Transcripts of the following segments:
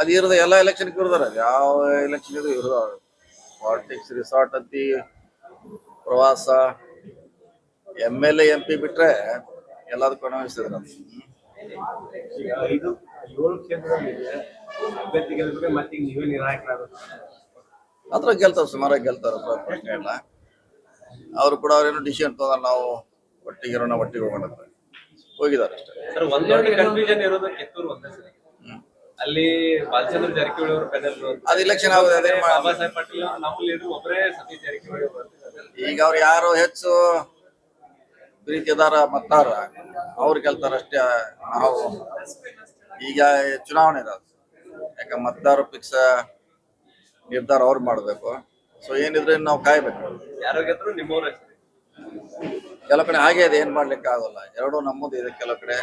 ಅದು ಇರೋದು ಎಲ್ಲ ಎಲೆಕ್ಷನ್ ಇರ್ದಾರ ಯಾವ ಎಲೆಕ್ಷನ್ ಇದು ಇರೋದ ಪಾಲಿಟಿಕ್ಸ್ ರಿಸಾರ್ಟ್ ಅಂತಿ ಪ್ರವಾಸ ಎಂ ಎಲ್ ಎಂ ಪಿ ಬಿಟ್ರೆ ಎಲ್ಲದಕ್ಕೂ ಅನ್ವಯಿಸ್ತದೆ ನಮ್ಗೆ ಈಗ ಐದು ಏಳು ಕ್ಷೇತ್ರದಲ್ಲಿ ಅಭ್ಯರ್ಥಿ ಮತ್ತೆ ಈಗ ನೀವೇ ನಿರ್ಣಾಯಕರಾಗಬೇಕು ಮಾತ್ರ ಗೆಲ್ತಾರ ಸುಮಾರಾಗಿ ಗೆಲ್ತಾರ ಪ್ರಶ್ನೆ ಇಲ್ಲ. ಅವ್ರು ಕೂಡ ಅವ್ರೇನು ಡಿಸಿಷನ್ ತಗೊಂಡ್ರೆ ನಾವು ಒಟ್ಟಿಗೆ ಇರೋಣ ಒಟ್ಟಿಗೆ ಹೋಗೋಣ ಅಂತ. ಹೋಗಿದ್ದಾರೆ ಅಷ್ಟೇ. ಸರ್ ಒಂದ್ ದೊಡ್ಡ ಕನ್ಫ್ಯೂಷನ್ ಇರೋದು ಕಿತ್ತೂರು ಒಂದೇ ಸರಿ ಅಲ್ಲಿ ಬಾಲಚಂದ್ರ ಜಾರಕಿಹೊಳಿ ಅವರು ಪೆನಲ್ ಅದು ಇಲೆಕ್ಷನ್ ಆಗೋದು ಅದೇ ಬಾಬಾ ಸಾಹೇಬ್ ಪಾಟೀಲ್ ನಮ್ಮ ಲೀಡರ್ ಒಬ್ಬರೇ ಸತೀಶ್ ಜಾರಕಿಹೊಳಿ ಈಗ ಅವ್ರು ಯಾರು ಹೆಚ್ಚು ಪ್ರೀತಿದಾರ ಮತ್ತಾರ ಅವ್ರು ಗೆಲ್ತಾರ ಅಷ್ಟೇ ನಾವು ಈಗ ಚುನಾವಣೆ ಇರೋದು. ಯಾಕ ಮತದಾರ ಫಿಕ್ಸ್ ನಿರ್ಧಾರ ಅವ್ರು ಮಾಡ್ಬೇಕು. ಸೊ ಏನಿದ್ರೆ ನಾವು ಕಾಯ್ಬೇಕು. ಯಾರು ಗೆದ್ರು ನಿಮ್ಮವ್ರ ಕೆಲವು ಕಡೆ ಹಾಗೆ ಇದೆ ಏನ್ ಮಾಡ್ಲಿಕ್ಕೆ ಆಗೋಲ್ಲ ಎರಡು ನಮ್ಮದು ಇದೆ ಕೆಲವು ಕಡೆ.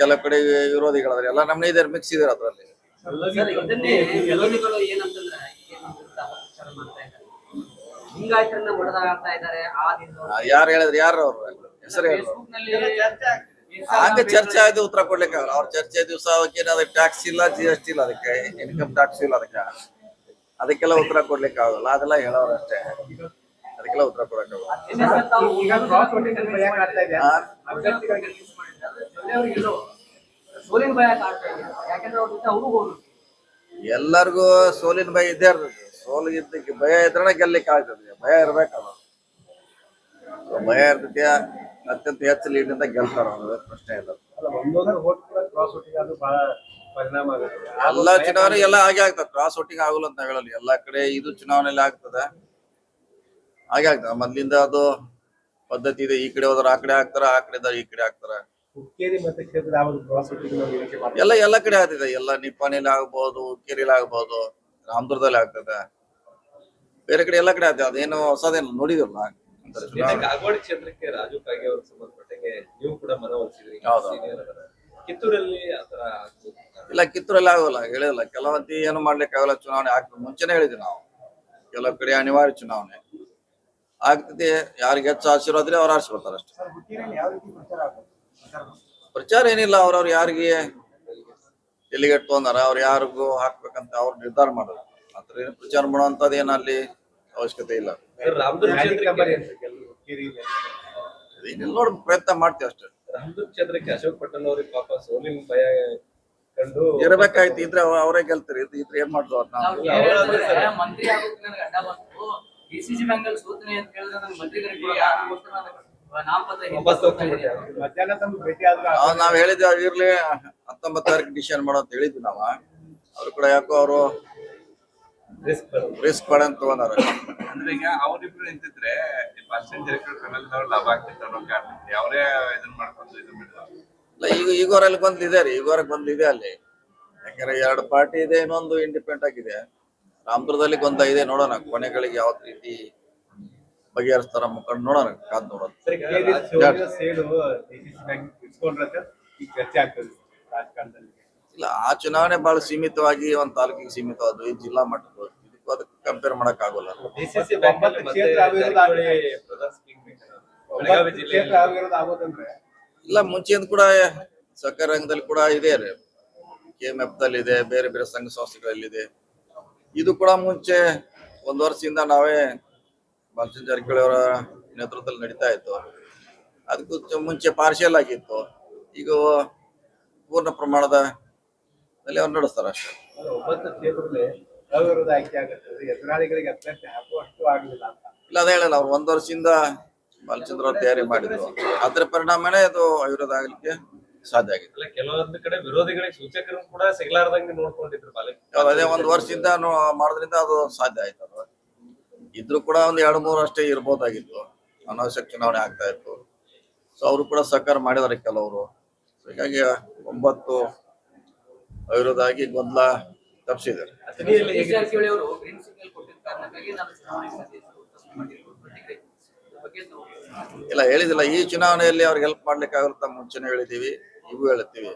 ಕೆಲವು ಕಡೆ ವಿರೋಧಿಗಳಾದ್ರೆ ಎಲ್ಲ ನಮ್ಮನೆ ಇದಾರೆ ಮಿಕ್ಸ್ ಇದಾರೆ ಅದ್ರಲ್ಲಿ. ಸರ್ ಇದನ್ನೇ ವಿರೋಧಿಗಳು ಏನಂತಂದ್ರೆ ಏನಂತ ಪ್ರಚಾರ ಮಾಡ್ತಾ ಇದ್ದಾರೆ? ಲಿಂಗಾಯತರನ್ನ ಹೊಡೆದಾಡ್ತಾ ಇದ್ದಾರೆ ಆ ಯಾರು ಹೇಳಿದ್ರೆ? ಯಾರು ಅವ್ರು? ಹೆಸರು ಹೇಳಿದ್ರು ಫೇಸ್ಬುಕ್ನಲ್ಲಿ ಹಂಗೆ ಚರ್ಚೆ ಆಯ್ತು ಉತ್ತರ ಕೊಡ್ಲಿಕ್ಕೆ ಆಗಲ್ಲ ಅವ್ರ ಚರ್ಚೆ ದಿವಸ ಅವಕ್ಕೆ ಅದಕ್ಕೆ ಟ್ಯಾಕ್ಸ್ ಇಲ್ಲ ಜಿ ಎಸ್ ಟಿ ಇಲ್ಲ ಅದಕ್ಕೆ ಇನ್ಕಮ್ ಟ್ಯಾಕ್ಸ್ ಇಲ್ಲ ಅದಕ್ಕೆ. ಅದಕ್ಕೆಲ್ಲ ಉತ್ತರ ಕೊಡ್ಲಿಕ್ಕೆ ಆಗಲ್ಲ ಅದೆಲ್ಲ ಹೇಳೋರು ಅಷ್ಟೇ. ಅದಕ್ಕೆಲ್ಲ ಉತ್ತರ ಕೊಡಕ್ಕೆ ಆಗಲ್ಲ ಸೋಲಿನ ಭಯ ಕಾಡ್ತಾ ಇದೆ. ಯಾಕಂದ್ರೆ ಅವ್ರ ಜೊತೆ ಅವರು ಹೋದ್ರು. ಎಲ್ಲರಿಗೂ ಸೋಲಿನ ಭಯ ಇದ್ದೇ ಇರ್ತದೆ. ಸೋಲು ಇದ್ದಕ್ಕೆ ಭಯ ಇದ್ರೆ ಗೆಲ್ಲಕ್ಕೆ ಆಗ್ತದೆ. ಭಯ ಇರ್ಬೇಕಲ್ಲ. ಭಯ ಇರ್ತೈತಿ ಅತ್ಯಂತ ಹೆಚ್ಚು ಲೀಡ್ನಿಂದ ಗೆಲ್ತಾರ ಅನ್ನೋದು ಪ್ರಶ್ನೆ ಇಲ್ಲ ಅಲ್ಲ ಒಂದೊಂದು ವೋಟ್ ಕ್ರಾಸ್ ವೋಟಿಂಗ್ ಅದು ಬಹಳ ಪರಿಣಾಮ ಆಗುತ್ತೆ. ಎಲ್ಲಾ ಚುನಾವಣೆ ಎಲ್ಲ ಹಾಗೆ ಆಗ್ತದೆ. ಕ್ರಾಸ್ ವೋಟಿಂಗ್ ಆಗಲ್ಲ ಅಂತ ಹೇಳಲ್ಲ. ಎಲ್ಲಾ ಕಡೆ ಇದು ಚುನಾವಣೆಯಲ್ಲಿ ಆಗ್ತದೆ. ಹಾಗೆ ಆಗ್ತದೆ. ಮೊದ್ಲಿಂದ ಅದು ಪದ್ಧತಿ ಇದೆ. ಈ ಕಡೆ ಹೋದ್ರೆ ಆ ಕಡೆ ಹಾಕ್ತಾರ ಆ ಕಡೆ ಈ ಕಡೆ ಹಾಕ್ತಾರ. ಹುಕ್ಕೇರಿ ಎಲ್ಲ ಎಲ್ಲ ಕಡೆ ಆಗ್ತಿದೆ ಎಲ್ಲ ನಿಪ್ಪಾಣಿಲಿ ಆಗ್ಬೋದು ಹುಕ್ಕೇರಿಲಿ ಆಗ್ಬೋದು ರಾಮದುರ್ಗದಲ್ಲಿ ಆಗ್ತದೆ. ಬೇರೆ ಕಡೆ ಎಲ್ಲ ಕಡೆ ಆಗ್ತದೆ ಅದೇನು ಹೊಸದೇನು ನೋಡಿದಿಲ್ಲ. ಕಾಗವಾಡ ಕ್ಷೇತ್ರಕ್ಕೆ ರಾಜು ಕಾಗೆ ಅವ್ರಿಗೆ ಸಂಬಂಧಪಟ್ಟಂಗೆ ನೀವು ಕೂಡ ಮನವೊಲಿಸಿದ್ರಿ ಹೌದು. ಸೀನಿಯರ್ ಅದರ ಕಿತ್ತೂರಲ್ಲಿ ಆತರ ಇಲ್ಲ ಕಿತ್ತೂರಲ್ಲಿ ಆಗೋಲ್ಲ ಹೇಳಿಲ್ಲ. ಕೆಲವಂತಿ ಏನು ಮಾಡ್ಲಿಕ್ಕೆ ಆಗಲ್ಲ ಚುನಾವಣೆ ಆಗ್ತದೆ. ಮುಂಚೆನೆ ಹೇಳಿದ್ವಿ ನಾವು. ಕೆಲವು ಕಡೆ ಅನಿವಾರ್ಯ ಚುನಾವಣೆ. ಆಗ್ತದೆ. ಯಾರಿಗೆ ಹೆಚ್ಚು ಆಶೀರ್ವಾದ್ರೆ ಅವ್ರ ಅವ್ರು ಆರಿಸ್ಕೊಳ್ತಾರೆ ಅಷ್ಟೇ. ಸರ್ ಹುಕ್ಕೇರಿಯಲ್ಲಿ ಯಾವ ರೀತಿ ಪ್ರಚಾರ ಆಗುತ್ತೆ ಪ್ರಚಾರ ಏನಿಲ್ಲ ಅವ್ರವ್ರ ಯಾರಿಗೆ ಎಲ್ಲಿಗೆಟ್ ತೊಂದಾರ ಅವ್ರು ಯಾರಿಗೂ ಹಾಕ್ಬೇಕಂತ ಅವ್ರು ನಿರ್ಧಾರ ಮಾಡೋದು ಮಾತ್ರ ಏನು ಪ್ರಚಾರ ಮಾಡುವಂತದ್ದು ಏನು ಅಲ್ಲಿ ಅವಶ್ಯಕತೆ ಇಲ್ಲ. ಏನಿಲ್ಲ ನೋಡಿ ಪ್ರಯತ್ನ ಮಾಡ್ತೀವಿ ಅಷ್ಟೇ. ರಾಮದುರ್ಗ ಕ್ಷೇತ್ರಕ್ಕೆ ಅಶೋಕ್ ಪಟ್ಟಣ್ ಅವ್ರಿಗೆ ಪಾಪ ಸೋಲಿನ ಭಯ ಕಂಡು ಇರ್ಬೇಕಾಯ್ತು ಇದ್ರೆ ಅವರೇ ಗೆಲ್ತಾರೆ ಇದ್- ಇದ್ರೆ ಏನ್ ಮಾಡಿದ್ರು ಅವ್ರನ್ನ ನಾವು? ಮಂತ್ರಿ ಆಗೋಕೆ ನನಗೆ ಅಡ್ಡ ಬಂತು. ಡಿಸಿಸಿ ಬ್ಯಾಂಕ್ ಅಲ್ಲಿ ಸೋತನೆ ಅಂತ ಹೇಳಿದ್ರೆ ನನಗೆ ಮಂತ್ರಿಗಳಿಗೆ ನಾವ್- ಹೇಳಿದ್ವಿ ಇರ್ಲಿ ಹತ್ತೊಂಬತ್ತು ತಾರೀಕು ಡಿಸಿಷನ್ ಮಾಡೋ ಅಂತ ಹೇಳಿದ್ವಿ ನಾವ. ಅವ್ರು ಕೂಡ ಯಾಕೋ ಅವರು ರಿಸ್ಕ್ ಪಡ ಅಂತ ತಗೊಂಡಾರ ಅಂದ್ರೆ ಈಗ ಅವ್ರಿಬ್ರು ನಿಂತಿದ್ರೆ ಜಾರಕಿಹೊಳಿ ಕನ್ನಡದವ್ರು ಲಾಭ ಆಗ್ತಿತ್ತು ಅನ್ನೋ ಕಾರಣಕ್ಕೆ ಅವರೇ ಇದನ್ನ ಮಾಡ್ಕೊಂಡು ಇದನ್ನ ಇಲ್ಲ ಈಗ ಈಗೋರಲ್ಲಿ ಬಂದಿದೆ ರೀ ಈಗೋರಿಗೆ ಬಂದಿದೆ ಅಲ್ಲಿ. ಯಾಕಂದ್ರೆ ಎರಡು ಪಾರ್ಟಿ ಇದೆ ಇನ್ನೊಂದು ಇಂಡಿಪೆಂಡೆಂಟ್ ಆಗಿದೆ. ರಾಮದುರ್ಗದಲ್ಲಿ ಗೊಂದ ಇದೆ ನೋಡೋಣ ಕೊನೆಗಳಿಗೆ ಯಾವ ರೀತಿ ಬಗೆಹರಿಸ್ತಾರ ಮುಖಂಡ ನೋಡೋಣ ಕಾದ್ ನೋಡೋದು ಇಲ್ಲ ಆ ಚುನಾವಣೆ ಬಹಳ ಸೀಮಿತವಾಗಿ ಒಂದ್ ತಾಲೂಕಿಗೆ ಸೀಮಿತವಾದ್ರು ಈ ಜಿಲ್ಲಾ ಮಟ್ಟದ್ದು ಇದಕ್ಕೂ ಅದಕ್ಕೆ ಕಂಪೇರ್ ಮಾಡಕ್ ಆಗೋಲ್ಲ. ಇಲ್ಲ ಮುಂಚೆಯಿಂದ ಕೂಡ ಸಹಕಾರ ರಂಗದಲ್ಲಿ ಕೂಡ ಇದೆ ರೀ. ಕೆ ಎಂ ಎಫ್ ದಲ್ಲಿ ಇದೆ ಬೇರೆ ಬೇರೆ ಸಂಘ ಸಂಸ್ಥೆಗಳಲ್ಲಿದೆ. ಇದು ಕೂಡ ಮುಂಚೆ ಒಂದ್ ವರ್ಷದಿಂದ ನಾವೇ ಬಾಲಚಂದ್ರ ಜಾರಕಿಹೊಳಿ ಅವರ ನೇತೃತ್ವದಲ್ಲಿ ನಡೀತಾ ಇತ್ತು. ಅದಕ್ಕೂ ಮುಂಚೆ ಪಾರ್ಶಿಯಲ್ ಆಗಿತ್ತು. ಈಗ ಪೂರ್ಣ ಪ್ರಮಾಣದ ಅಲ್ಲಿ ಅವ್ರು ನಡೆಸ್ತಾರೆ ಅಷ್ಟೇ. ಇಲ್ಲ ಅದೇ ಹೇಳಲ್ಲ ಅವ್ರು ಒಂದು ವರ್ಷದಿಂದ ಬಾಲಚಂದ್ರ ಅವ್ರು ತಯಾರಿ ಮಾಡಿದ್ರು. ಅದ್ರ ಪರಿಣಾಮನೇ ಅದು ಅವಿರೋಧ ಆಗಲಿಕ್ಕೆ ಸಾಧ್ಯ ಆಗಿತ್ತು. ಅಲ್ಲ ಕೆಲವೊಂದು ಕಡೆ ವಿರೋಧಿಗಳಿಗೆ ಸೂಚಕರು ಕೂಡ ಸಿಗ್ಲಾರ್ದಂಗೆ ನೋಡ್ಕೊಂಡಿದ್ರು ಬಾಲ ಅದೇ ಒಂದು ವರ್ಷದಿಂದ ಮಾಡೋದ್ರಿಂದ ಅದು ಸಾಧ್ಯ ಆಯ್ತು ಅದು. ಇದ್ರು ಕೂಡ ಒಂದ್ ಎರಡು ಮೂರು ಅಷ್ಟೇ ಇರ್ಬೋದಾಗಿತ್ತು. ಅನಾವಶ್ಯಕ ಚುನಾವಣೆ ಆಗ್ತಾ ಇತ್ತು. ಸೊ ಅವರು ಕೂಡ ಸಹಕಾರ ಮಾಡಿದಾರೆ ಕೆಲವರು. ಹೀಗಾಗಿ ಒಂಬತ್ತು ಅವಿರೋಧಾಗಿ ಗೊಂದಲ ತಾವು ಇಲ್ಲ ಹೇಳಿದಿಲ್ಲ ಈ ಚುನಾವಣೆಯಲ್ಲಿ ಅವ್ರಿಗೆ ಹೆಲ್ಪ್ ಮಾಡ್ಲಿಕ್ಕೆ ಆಗುತ್ತೆ ಮುಂಚೆನೆ ಹೇಳಿದ್ದೀವಿ. ಇವು ಹೇಳ್ತೀವಿ.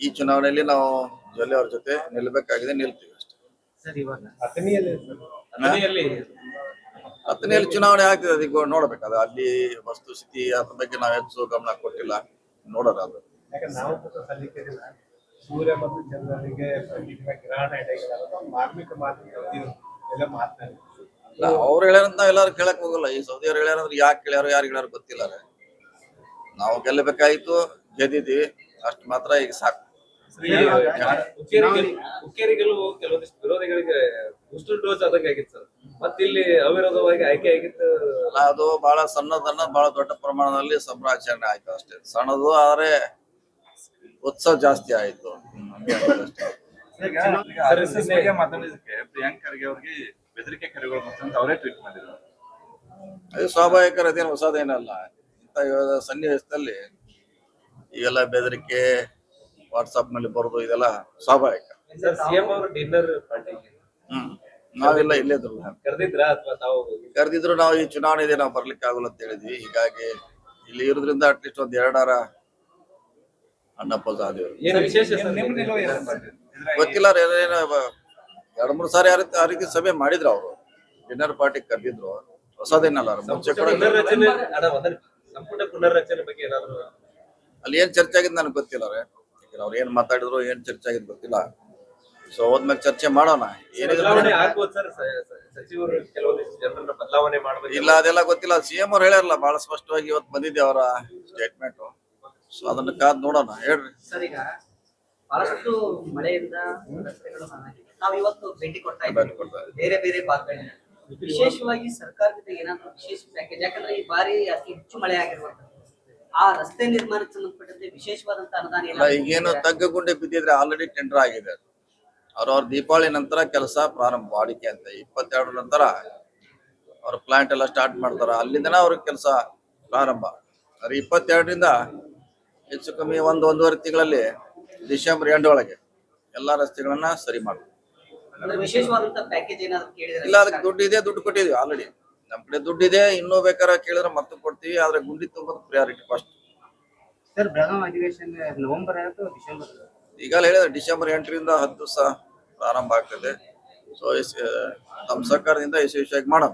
ಈ ಚುನಾವಣೆಯಲ್ಲಿ ನಾವು ಜೊಲ್ಲೆ ಅವ್ರ ಜೊತೆ ನಿಲ್ಬೇಕಾಗಿದೆ ನಿಲ್ತೀವಿ. ಅಥಣಿಯಲ್ಲಿ ಚುನಾವಣೆ ಆಗ್ತದೆ ಅದಕ್ಕೆ ನೋಡಬೇಕು ಅದು ಅಲ್ಲಿ ವಸ್ತುಸ್ಥಿತಿ ಅದ್ರ ಬಗ್ಗೆ ನಾವು ಹೆಚ್ಚು ಗಮನ ಕೊಟ್ಟಿಲ್ಲ ನೋಡೋಣ ಅದು. ಸೂರ್ಯ ಮತ್ತು ಚಂದ್ರನಿಗೆ ಗ್ರಹಣ ಮಾರ್ಮಿಕ ಅವ್ರು ಹೇಳ್ಯಾರಂತ ನಾವ್ ಎಲ್ಲಾರು ಕೇಳಕ್ ಹೋಗಲ್ಲ. ಈ ಸೌದಿಯವ್ರು ಹೇಳ್ಯಾರಂದ್ರೆ ಯಾಕೆ ಕೇಳ್ಯಾರ ಯಾರು ಹೇಳ್ಯಾರ ಗೊತ್ತಿಲ್ಲ. ನಾವು ಗೆಲ್ಲಬೇಕಾಯ್ತು ಗೆದ್ದಿದ್ವಿ ಅಷ್ಟ್ ಮಾತ್ರ ಈಗ ಸಾಕು. ಹುಕ್ಕೇರಿ ಹುಕ್ಕೇರಿ ಗೆಲುವು ಕೆಲವೊಂದಿಷ್ಟು ವಿರೋಧಿಗಳಿಗೆ ಬೂಸ್ಟರ್ ಡೋಸ್ ಆದಂಗೆ ಆಗಿತ್ತು ಸರ್. ಮತ್ತೆ ಇಲ್ಲಿ ಅವಿರೋಧವಾಗಿ ಆಯ್ಕೆ ಆಗಿತ್ತು. ಅಲ್ಲ ಅದು ಬಹಳ ಸಣ್ಣದನ್ನ ಬಹಳ ದೊಡ್ಡ ಪ್ರಮಾಣದಲ್ಲಿ ಸಂಭ್ರಾಚರಣೆ ಆಯ್ತು ಅಷ್ಟೇ. ಸಣ್ಣದು ಆದ್ರೆ ಉತ್ಸವ ಜಾಸ್ತಿ ಆಯ್ತು. ಮಾತಾಡಿದಕ್ಕೆ ಪ್ರಿಯಾಂಕ್ ಖರ್ಗೆ ಅವ್ರಿಗೆ ಬೆದರಿಕೆ ಕರೆಗಳು ಅಂತ ಅವರೇ ಟ್ವೀಟ್ ಮಾಡಿದ್ರು. ಅದು ಸ್ವಾಭಾವಿಕ ರೀತಿಯ ಹೊಸದೇನಲ್ಲ. ಇಂಥ ಇವಾಗ ಸನ್ನಿವೇಶದಲ್ಲಿ ಈಗೆಲ್ಲ ಬೆದರಿಕೆ ವಾಟ್ಸಪ್ನಲ್ಲಿ ಬರೋದು ಇದೆಲ್ಲ ಸ್ವಾಭಾವಿಕ. ಸರ್ ಸಿಎಂ ಅವರು ಡಿನ್ನರ್ ಪಾರ್ಟಿಗೆ ಹ್ಮ್. ನಾವೆಲ್ಲ ಇಲ್ಲೇ ಇದ್ರಲ್ಲ. ಕರೆದಿದ್ರಾ ನಾವು ಈ ಚುನಾವಣೆ ಇದೆ ನಾವು ಬರ್ಲಿಕ್ಕೆ ಆಗಲ್ಲ ಅಂತ ಹೇಳಿದ್ವಿ. ಹೀಗಾಗಿ ಇಲ್ಲಿ ಇರೋದ್ರಿಂದ ಅಟ್ಲೀಸ್ಟ್ ಒಂದ್ ಎರಡಾರ ಅಣ್ಣಪ್ಪ ಆದೇವ್ರು ಏನು ವಿಶೇಷ ಸರ್? ನಿಮ್ ನಿಲುವು ಏನಪ್ಪ ಗೊತ್ತಿಲ್ಲ ಎರಡ್ ಮೂರ್ ಸಾರಿ ಆ ರೀತಿ ಆ ರೀತಿ ಸಭೆ ಮಾಡಿದ್ರು ಅವರು. ಡಿನ್ನರ್ ಪಾರ್ಟಿ ಕರೆದಿದ್ರು ಹೊಸದೇನಲ್ಲ ಅಲ್ಲಿ ಏನ್ ಚರ್ಚೆ ಆಗಿದ್ ನನಗೆ ಗೊತ್ತಿಲ್ಲ ರೀ ಅವ್ರು ಏನ್ ಮಾತಾಡಿದ್ರು ಏನ್ ಚರ್ಚೆ ಆಗಿದ್ ಗೊತ್ತಿಲ್ಲ. ಸೊ ಹೋದ್ಮೇಲೆ ಚರ್ಚೆ ಮಾಡೋಣ. ಏನಿದ್ರು ಬದಲಾವಣೆ ಇಲ್ಲ ಅದೆಲ್ಲ ಗೊತ್ತಿಲ್ಲ. ಸಿಎಂ ಅವ್ರು ಹೇಳ್ಯಾರಲ್ಲ ಬಹಳ ಸ್ಪಷ್ಟವಾಗಿ ಇವತ್ತು ಬಂದಿದೆ ಅವರ ಸ್ಟೇಟ್ಮೆಂಟ್ ಸೊ ಅದನ್ನ ಕಾದ್ ನೋಡೋಣ. ಹೇಳ್ರಿ. ಸರ್ ಈಗ ಬಹಳಷ್ಟು ಮಳೆಯಿಂದ ರಸ್ತೆಗಳು ಹಾಳಾಗಿವೆ ನಾವು ಇವತ್ತು ಭೇಟಿ ಕೊಡ್ತಾ ಭೇಟಿ ಕೊಡ್ತಾ ಇದ್ದೀವಿ ಬೇರೆ ಬೇರೆ ಪಾತ್ರ ವಿಶೇಷವಾಗಿ ಸರ್ಕಾರದಿಂದ ಏನಾದ್ರು ವಿಶೇಷ ಪ್ಯಾಕೇಜ್ ಯಾಕಂದ್ರೆ ಈ ಬಾರಿ ಅತಿ ಹೆಚ್ಚು ಮಳೆ ಆಗಿರುವಂತದ್ದು ಆ ರಸ್ತೆ ನಿರ್ಮಾಣಕ್ಕೆ ಸಂಬಂಧಪಟ್ಟಂತೆ ವಿಶೇಷವಾದಂತ ಅನುದಾನ ಇಲ್ಲ ಈಗೇನು ತಗ್ಗ ಗುಂಡೆ ಬಿದ್ದಿದ್ರೆ ಆಲ್ರೆಡಿ ಟೆಂಡರ್ ಆಗಿದೆ ಅವ್ರವ್ರ ದೀಪಾವಳಿ ನಂತರ ಕೆಲಸ ಪ್ರಾರಂಭ ವಾಡಿಕೆ ಅಂತ ಇಪ್ಪತ್ತೆರಡರ ನಂತರ ಅವ್ರ ಪ್ಲಾಂಟ್ ಎಲ್ಲ ಸ್ಟಾರ್ಟ್ ಮಾಡ್ತಾರ. ಅಲ್ಲಿಂದನೇ ಅವ್ರ ಕೆಲಸ ಪ್ರಾರಂಭ. ಅವ್ರ ಇಪ್ಪತ್ತೆರಡರಿಂದ ಹೆಚ್ಚು ಕಮ್ಮಿ ಒಂದು ಒಂದೂವರೆ ತಿಂಗಳಲ್ಲಿ ಡಿಸೆಂಬರ್ ಎಂಡ್ ಒಳಗೆ ಎಲ್ಲಾ ರಸ್ತೆಗಳನ್ನ ಸರಿ ಮಾಡ್ತಾರೆ ಅಂದ್ರೆ ವಿಶೇಷವಾದಂತ ಪ್ಯಾಕೇಜ್ ಏನಾದ್ರು ಕೇಳಿದ್ರೆ ಇಲ್ಲ ಅದಕ್ಕೆ ದುಡ್ಡು ಇದೆ ದುಡ್ಡು ಕೊಟ್ಟಿದ್ವಿ ಆಲ್ರೆಡಿ ನಮ್ ಕಡೆ ದುಡ್ಡು ಇದೆ ಇನ್ನೂ ಬೇಕಾದ್ರೆ ಕೇಳಿದ್ರೆ ಮತ್ತೆ ಕೊಡ್ತೀವಿ ಆದ್ರೆ ಗುಂಡಿ ತುಂಬೋದು ಪ್ರಿಯಾರಿಟಿ ಫಸ್ಟ್ ಸರ್ ಬೆಳಗಾವಿ ಅಧಿವೇಶನ ನವೆಂಬರ್ ಅಥವಾ ಡಿಸೆಂಬರ್ ಈಗಲೇ ಹೇಳಿದ್ರೆ ಡಿಸೆಂಬರ್ ಎಂಟರಿಂದ ಹತ್ತು ದಿವಸ ಪ್ರಾರಂಭ ಆಗ್ತದೆ ಸೊ ನಮ್ಮ ಸರ್ಕಾರದಿಂದ ಯಶಸ್ವಿಯಾಗಿ ಮಾಡೋಣ